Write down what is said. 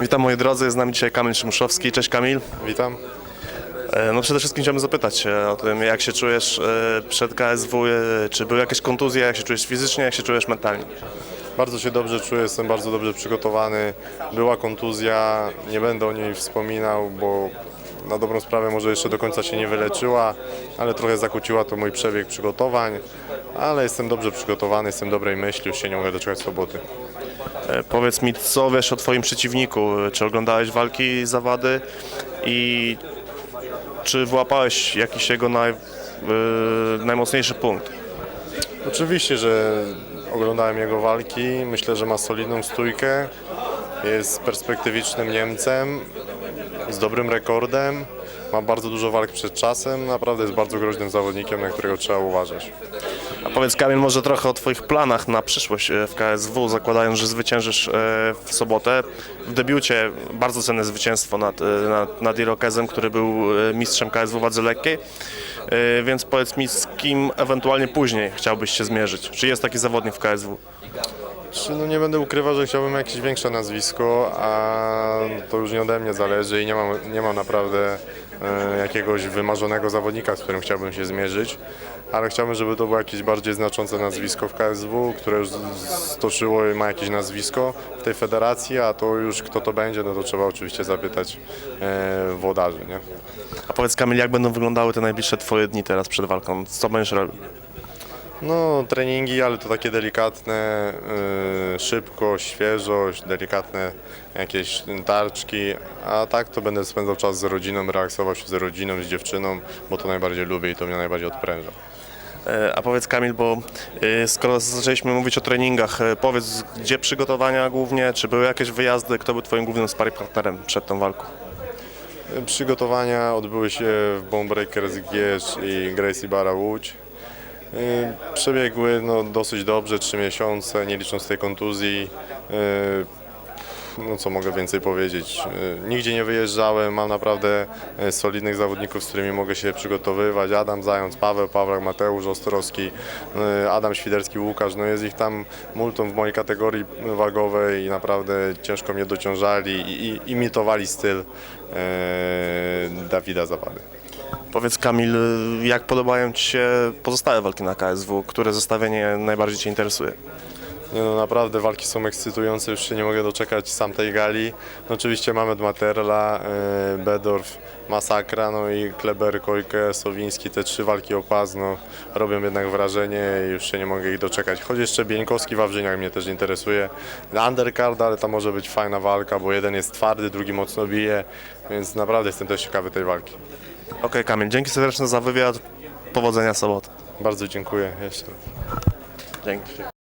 Witam moi drodzy, z nami dzisiaj Kamil Szymuszowski. Cześć Kamil. Witam. E, No przede wszystkim chciałbym zapytać o tym, jak się czujesz e, przed KSW, e, czy były jakieś kontuzje, jak się czujesz fizycznie, jak się czujesz mentalnie. Bardzo się dobrze czuję, jestem bardzo dobrze przygotowany. Była kontuzja, nie będę o niej wspominał, bo na dobrą sprawę może jeszcze do końca się nie wyleczyła, ale trochę zakłóciła to mój przebieg przygotowań. Ale jestem dobrze przygotowany, jestem dobrej myśli, już się nie mogę doczekać soboty. E, Powiedz mi, co wiesz o twoim przeciwniku, czy oglądałeś walki zawady i czy włapałeś jakiś jego naj, e, najmocniejszy punkt? Oczywiście, że oglądałem jego walki. Myślę, że ma solidną stójkę. Jest perspektywicznym Niemcem z dobrym rekordem. Ma bardzo dużo walk przed czasem. Naprawdę jest bardzo groźnym zawodnikiem, na którego trzeba uważać. A powiedz Kamil może trochę o Twoich planach na przyszłość e, w KSW, zakładając, że zwyciężysz e, w sobotę. W debiucie bardzo cenne zwycięstwo nad, e, nad, nad Irokezem, który był mistrzem KSW wadze lekkiej. Więc powiedz mi, z kim ewentualnie później chciałbyś się zmierzyć? Czy jest taki zawodnik w KSW? Czy no nie będę ukrywał, że chciałbym jakieś większe nazwisko, a to już nie ode mnie zależy i nie mam, nie mam naprawdę e, jakiegoś wymarzonego zawodnika, z którym chciałbym się zmierzyć, ale chciałbym, żeby to było jakieś bardziej znaczące nazwisko w KSW, które już stoczyło i ma jakieś nazwisko w tej federacji, a to już kto to będzie, no to trzeba oczywiście zapytać e, włodarzy, nie? A powiedz Kamil, jak będą wyglądały te najbliższe Twoje dni teraz przed walką? Co będziesz robił? No, treningi, ale to takie delikatne, y, szybkość, świeżość, delikatne jakieś tarczki, a tak to będę spędzał czas z rodziną, relaksował się z rodziną, z dziewczyną, bo to najbardziej lubię i to mnie najbardziej odpręża. E, A powiedz Kamil, bo e, skoro zaczęliśmy mówić o treningach, e, powiedz, gdzie przygotowania głównie, czy były jakieś wyjazdy, kto był Twoim głównym sparring partnerem przed tą walką? Y, Przygotowania odbyły się w Bonebreakers Gierz i Gracie Barra Łódź. Y, Przebiegły no, dosyć dobrze, trzy miesiące, nie licząc tej kontuzji. Y, No co mogę więcej powiedzieć? Y, Nigdzie nie wyjeżdżałem, mam naprawdę solidnych zawodników, z którymi mogę się przygotowywać. Adam Zając, Paweł Pawlak, Mateusz Ostrowski, Adam Świderski, Łukasz. No jest ich tam multum w mojej kategorii wagowej i naprawdę ciężko mnie dociążali i, imitowali styl Dawida Zawady. Powiedz Kamil, jak podobają Ci się pozostałe walki na KSW? Które zestawienie najbardziej Cię interesuje? Nie no, naprawdę walki są ekscytujące, już się nie mogę doczekać sam tej gali. No, oczywiście mamy Materla, y, Bedorf, Masakra, no i Kleber, Kojkę, Sowiński, te trzy walki o pas, no, robią jednak wrażenie i już się nie mogę ich doczekać. Choć jeszcze Bieńkowski, Wawrzyniak mnie też interesuje. Undercard, ale to może być fajna walka, bo jeden jest twardy, drugi mocno bije, więc naprawdę jestem też ciekawy tej walki. Okej Kamil, dzięki serdeczne za wywiad. Powodzenia w sobotę. Bardzo dziękuję jeszcze raz. Dzięki.